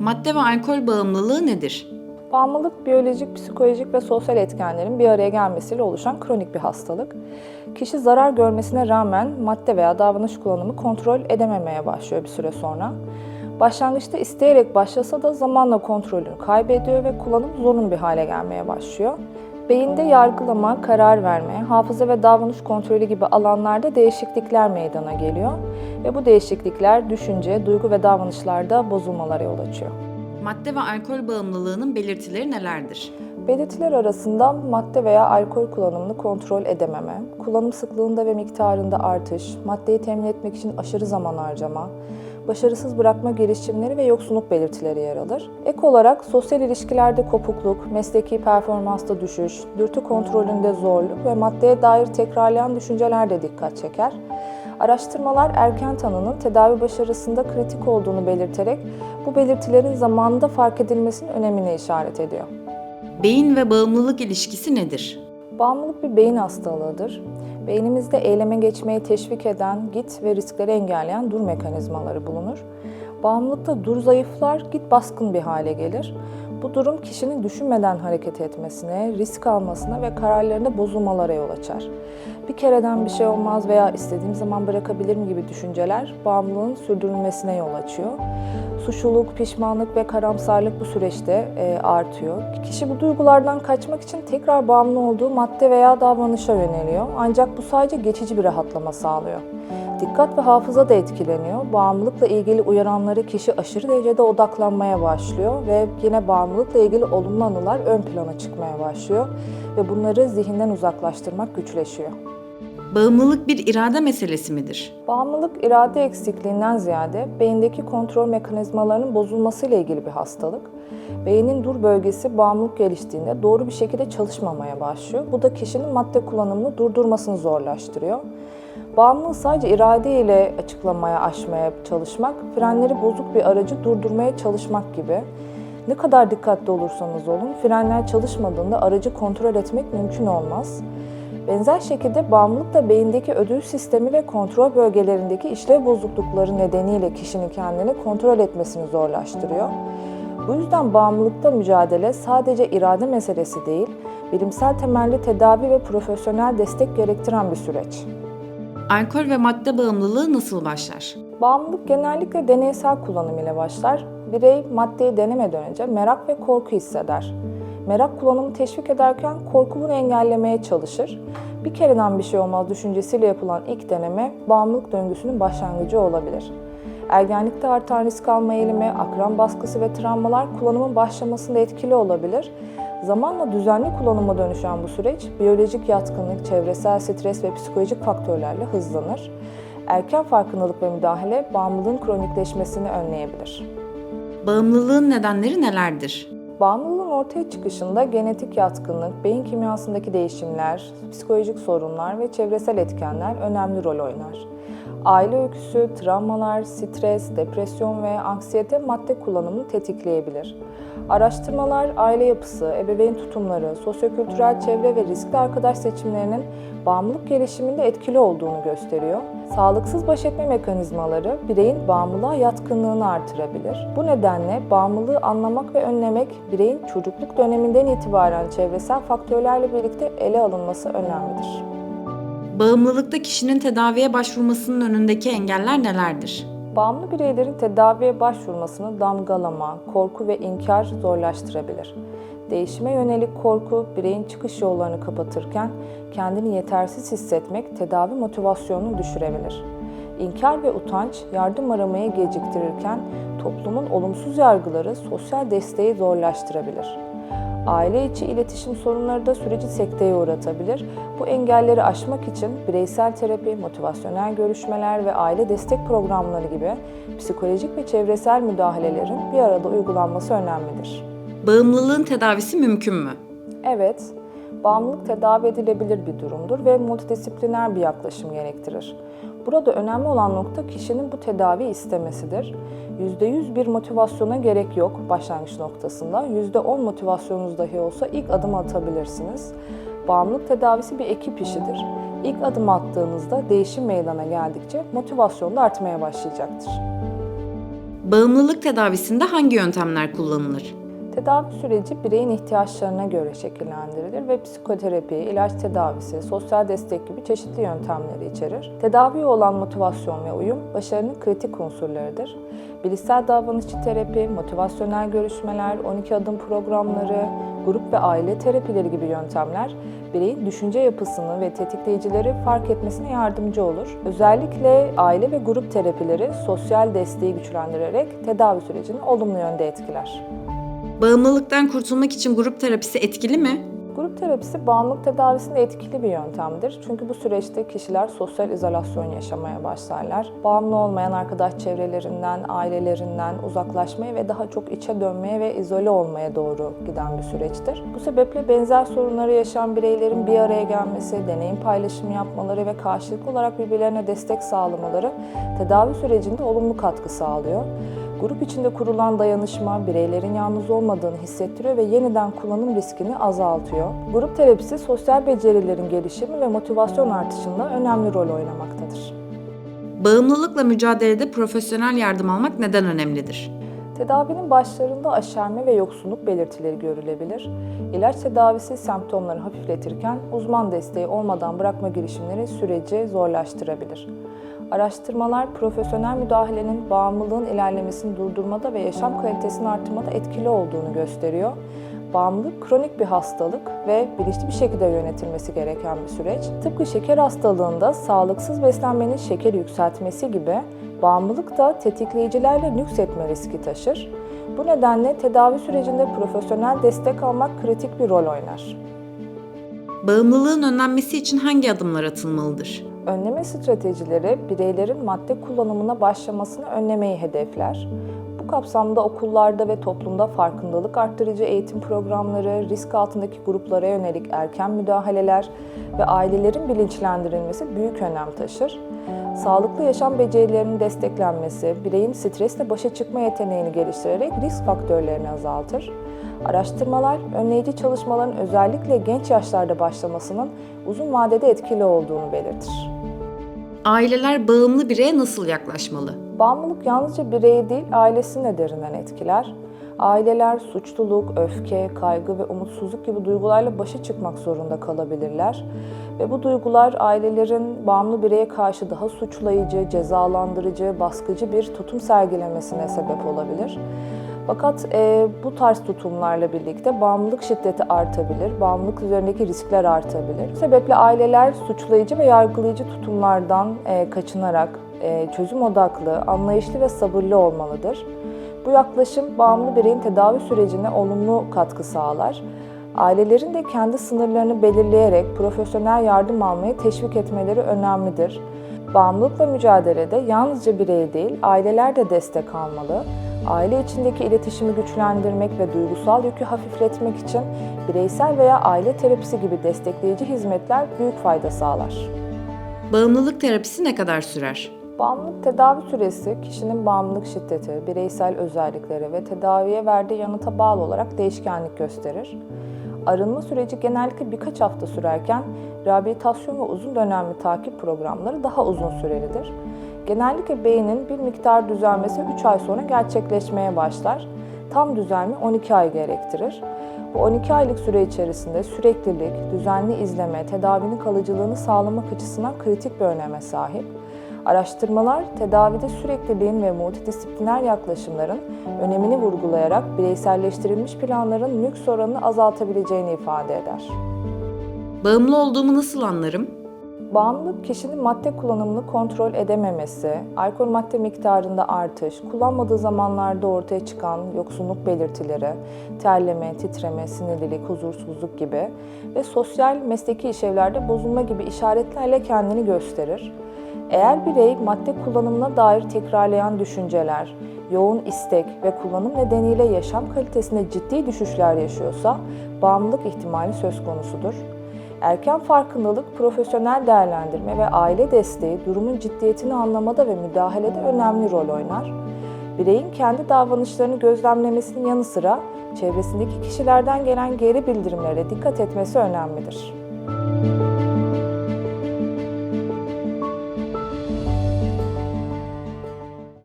Madde ve alkol bağımlılığı nedir? Bağımlılık biyolojik, psikolojik ve sosyal etkenlerin bir araya gelmesiyle oluşan kronik bir hastalık. Kişi zarar görmesine rağmen madde veya davranış kullanımı kontrol edememeye başlıyor bir süre sonra. Başlangıçta isteyerek başlasa da zamanla kontrolünü kaybediyor ve kullanım zorunlu bir hale gelmeye başlıyor. Beyinde yargılama, karar verme, hafıza ve davranış kontrolü gibi alanlarda değişiklikler meydana geliyor ve bu değişiklikler düşünce, duygu ve davranışlarda bozulmalara yol açıyor. Madde ve alkol bağımlılığının belirtileri nelerdir? Belirtiler arasında madde veya alkol kullanımını kontrol edememe, kullanım sıklığında ve miktarında artış, maddeyi temin etmek için aşırı zaman harcama, başarısız bırakma girişimleri ve yoksunluk belirtileri yer alır. Ek olarak sosyal ilişkilerde kopukluk, mesleki performansta düşüş, dürtü kontrolünde zorluk ve maddeye dair tekrarlayan düşünceler de dikkat çeker. Araştırmalar erken tanının tedavi başarısında kritik olduğunu belirterek bu belirtilerin zamanında fark edilmesinin önemine işaret ediyor. Beyin ve bağımlılık ilişkisi nedir? Bağımlılık bir beyin hastalığıdır. Beynimizde eyleme geçmeyi teşvik eden, git ve riskleri engelleyen dur mekanizmaları bulunur. Bağımlılıkta dur zayıflar, git baskın bir hale gelir. Bu durum kişinin düşünmeden hareket etmesine, risk almasına ve kararlarında bozulmalara yol açar. Bir kereden bir şey olmaz veya istediğim zaman bırakabilirim gibi düşünceler bağımlılığın sürdürülmesine yol açıyor. Suçluluk, pişmanlık ve karamsarlık bu süreçte e, artıyor. Kişi bu duygulardan kaçmak için tekrar bağımlı olduğu madde veya davranışa yöneliyor. Ancak bu sadece geçici bir rahatlama sağlıyor. Dikkat ve hafıza da etkileniyor. Bağımlılıkla ilgili uyaranları kişi aşırı derecede odaklanmaya başlıyor ve yine bağımlılıkla ilgili olumlu anılar ön plana çıkmaya başlıyor ve bunları zihinden uzaklaştırmak güçleşiyor. Bağımlılık bir irade meselesi midir? Bağımlılık irade eksikliğinden ziyade beyindeki kontrol mekanizmalarının bozulmasıyla ilgili bir hastalık. Beynin dur bölgesi bağımlılık geliştiğinde doğru bir şekilde çalışmamaya başlıyor. Bu da kişinin madde kullanımını durdurmasını zorlaştırıyor. Bağımlılığı sadece irade ile açıklamaya, aşmaya çalışmak, frenleri bozuk bir aracı durdurmaya çalışmak gibi. Ne kadar dikkatli olursanız olun, frenler çalışmadığında aracı kontrol etmek mümkün olmaz. Benzer şekilde bağımlılık da beyindeki ödül sistemi ve kontrol bölgelerindeki işlev bozuklukları nedeniyle kişinin kendini kontrol etmesini zorlaştırıyor. Bu yüzden bağımlılıkta mücadele sadece irade meselesi değil, bilimsel temelli tedavi ve profesyonel destek gerektiren bir süreç. Alkol ve madde bağımlılığı nasıl başlar? Bağımlılık genellikle deneysel kullanım ile başlar. Birey maddeyi denemeden önce merak ve korku hisseder. Merak kullanımı teşvik ederken korku bunu engellemeye çalışır. Bir kereden bir şey olmaz düşüncesiyle yapılan ilk deneme bağımlılık döngüsünün başlangıcı olabilir. Ergenlikte artan risk alma eğilimi, akran baskısı ve travmalar kullanımın başlamasında etkili olabilir. Zamanla düzenli kullanıma dönüşen bu süreç, biyolojik yatkınlık, çevresel stres ve psikolojik faktörlerle hızlanır. Erken farkındalık ve müdahale bağımlılığın kronikleşmesini önleyebilir. Bağımlılığın nedenleri nelerdir? Bağımlılığın ortaya çıkışında genetik yatkınlık, beyin kimyasındaki değişimler, psikolojik sorunlar ve çevresel etkenler önemli rol oynar. Aile öyküsü, travmalar, stres, depresyon ve anksiyete madde kullanımını tetikleyebilir. Araştırmalar aile yapısı, ebeveyn tutumları, sosyokültürel çevre ve riskli arkadaş seçimlerinin bağımlılık gelişiminde etkili olduğunu gösteriyor. Sağlıksız baş etme mekanizmaları bireyin bağımlılığa yatkınlığını artırabilir. Bu nedenle bağımlılığı anlamak ve önlemek bireyin çocukluk döneminden itibaren çevresel faktörlerle birlikte ele alınması önemlidir. Bağımlılıkta kişinin tedaviye başvurmasının önündeki engeller nelerdir? Bağımlı bireylerin tedaviye başvurmasını damgalama, korku ve inkar zorlaştırabilir. Değişime yönelik korku bireyin çıkış yollarını kapatırken kendini yetersiz hissetmek tedavi motivasyonunu düşürebilir. İnkar ve utanç yardım aramayı geciktirirken toplumun olumsuz yargıları sosyal desteği zorlaştırabilir. Aile içi iletişim sorunları da süreci sekteye uğratabilir. Bu engelleri aşmak için bireysel terapi, motivasyonel görüşmeler ve aile destek programları gibi psikolojik ve çevresel müdahalelerin bir arada uygulanması önemlidir. Bağımlılığın tedavisi mümkün mü? Evet, bağımlılık tedavi edilebilir bir durumdur ve multidisipliner bir yaklaşım gerektirir. Burada önemli olan nokta kişinin bu tedavi istemesidir. %100 bir motivasyona gerek yok başlangıç noktasında. %10 motivasyonunuz dahi olsa ilk adım atabilirsiniz. Bağımlılık tedavisi bir ekip işidir. İlk adım attığınızda değişim meydana geldikçe motivasyon da artmaya başlayacaktır. Bağımlılık tedavisinde hangi yöntemler kullanılır? Tedavi süreci bireyin ihtiyaçlarına göre şekillendirilir ve psikoterapi, ilaç tedavisi, sosyal destek gibi çeşitli yöntemleri içerir. Tedaviye olan motivasyon ve uyum başarının kritik unsurlarıdır. Bilişsel davranışçı terapi, motivasyonel görüşmeler, 12 adım programları, grup ve aile terapileri gibi yöntemler bireyin düşünce yapısını ve tetikleyicileri fark etmesine yardımcı olur. Özellikle aile ve grup terapileri sosyal desteği güçlendirerek tedavi sürecini olumlu yönde etkiler. Bağımlılıktan kurtulmak için grup terapisi etkili mi? Grup terapisi bağımlılık tedavisinde etkili bir yöntemdir. Çünkü bu süreçte kişiler sosyal izolasyon yaşamaya başlarlar. Bağımlı olmayan arkadaş çevrelerinden, ailelerinden uzaklaşmaya ve daha çok içe dönmeye ve izole olmaya doğru giden bir süreçtir. Bu sebeple benzer sorunları yaşayan bireylerin bir araya gelmesi, deneyim paylaşımı yapmaları ve karşılıklı olarak birbirlerine destek sağlamaları tedavi sürecinde olumlu katkı sağlıyor. Grup içinde kurulan dayanışma bireylerin yalnız olmadığını hissettiriyor ve yeniden kullanım riskini azaltıyor. Grup terapisi sosyal becerilerin gelişimi ve motivasyon artışında önemli rol oynamaktadır. Bağımlılıkla mücadelede profesyonel yardım almak neden önemlidir? Tedavinin başlarında aşerme ve yoksunluk belirtileri görülebilir. İlaç tedavisi semptomları hafifletirken uzman desteği olmadan bırakma girişimleri süreci zorlaştırabilir. Araştırmalar profesyonel müdahalenin bağımlılığın ilerlemesini durdurmada ve yaşam kalitesini artırmada etkili olduğunu gösteriyor. Bağımlılık kronik bir hastalık ve bilinçli bir şekilde yönetilmesi gereken bir süreç. Tıpkı şeker hastalığında sağlıksız beslenmenin şekeri yükseltmesi gibi bağımlılık da tetikleyicilerle nüksetme riski taşır. Bu nedenle tedavi sürecinde profesyonel destek almak kritik bir rol oynar. Bağımlılığın önlenmesi için hangi adımlar atılmalıdır? Önleme stratejileri bireylerin madde kullanımına başlamasını önlemeyi hedefler. Bu kapsamda okullarda ve toplumda farkındalık arttırıcı eğitim programları, risk altındaki gruplara yönelik erken müdahaleler ve ailelerin bilinçlendirilmesi büyük önem taşır. Sağlıklı yaşam becerilerinin desteklenmesi, bireyin stresle başa çıkma yeteneğini geliştirerek risk faktörlerini azaltır. Araştırmalar, önleyici çalışmaların özellikle genç yaşlarda başlamasının uzun vadede etkili olduğunu belirtir. Aileler bağımlı bireye nasıl yaklaşmalı? Bağımlılık yalnızca bireyi değil, ailesini de derinden etkiler. Aileler suçluluk, öfke, kaygı ve umutsuzluk gibi duygularla başa çıkmak zorunda kalabilirler. Ve bu duygular ailelerin bağımlı bireye karşı daha suçlayıcı, cezalandırıcı, baskıcı bir tutum sergilemesine sebep olabilir. Fakat e, bu tarz tutumlarla birlikte bağımlılık şiddeti artabilir, bağımlılık üzerindeki riskler artabilir. Bu sebeple aileler suçlayıcı ve yargılayıcı tutumlardan e, kaçınarak e, çözüm odaklı, anlayışlı ve sabırlı olmalıdır. Bu yaklaşım bağımlı bireyin tedavi sürecine olumlu katkı sağlar. Ailelerin de kendi sınırlarını belirleyerek profesyonel yardım almayı teşvik etmeleri önemlidir. Bağımlılıkla mücadelede yalnızca birey değil, aileler de destek almalı. Aile içindeki iletişimi güçlendirmek ve duygusal yükü hafifletmek için bireysel veya aile terapisi gibi destekleyici hizmetler büyük fayda sağlar. Bağımlılık terapisi ne kadar sürer? Bağımlılık tedavi süresi kişinin bağımlılık şiddeti, bireysel özellikleri ve tedaviye verdiği yanıta bağlı olarak değişkenlik gösterir. Arınma süreci genellikle birkaç hafta sürerken rehabilitasyon ve uzun dönemli takip programları daha uzun sürelidir. Genellikle beynin bir miktar düzelmesi 3 ay sonra gerçekleşmeye başlar. Tam düzelme 12 ay gerektirir. Bu 12 aylık süre içerisinde süreklilik, düzenli izleme, tedavinin kalıcılığını sağlamak açısından kritik bir öneme sahip. Araştırmalar tedavide sürekliliğin ve multidisipliner yaklaşımların önemini vurgulayarak bireyselleştirilmiş planların nüks oranını azaltabileceğini ifade eder. Bağımlı olduğumu nasıl anlarım? Bağımlılık kişinin madde kullanımını kontrol edememesi, alkol madde miktarında artış, kullanmadığı zamanlarda ortaya çıkan yoksunluk belirtileri, terleme, titreme, sinirlilik, huzursuzluk gibi ve sosyal mesleki işlevlerde bozulma gibi işaretlerle kendini gösterir. Eğer birey madde kullanımına dair tekrarlayan düşünceler, yoğun istek ve kullanım nedeniyle yaşam kalitesinde ciddi düşüşler yaşıyorsa bağımlılık ihtimali söz konusudur. Erken farkındalık, profesyonel değerlendirme ve aile desteği durumun ciddiyetini anlamada ve müdahalede önemli rol oynar. Bireyin kendi davranışlarını gözlemlemesinin yanı sıra çevresindeki kişilerden gelen geri bildirimlere dikkat etmesi önemlidir.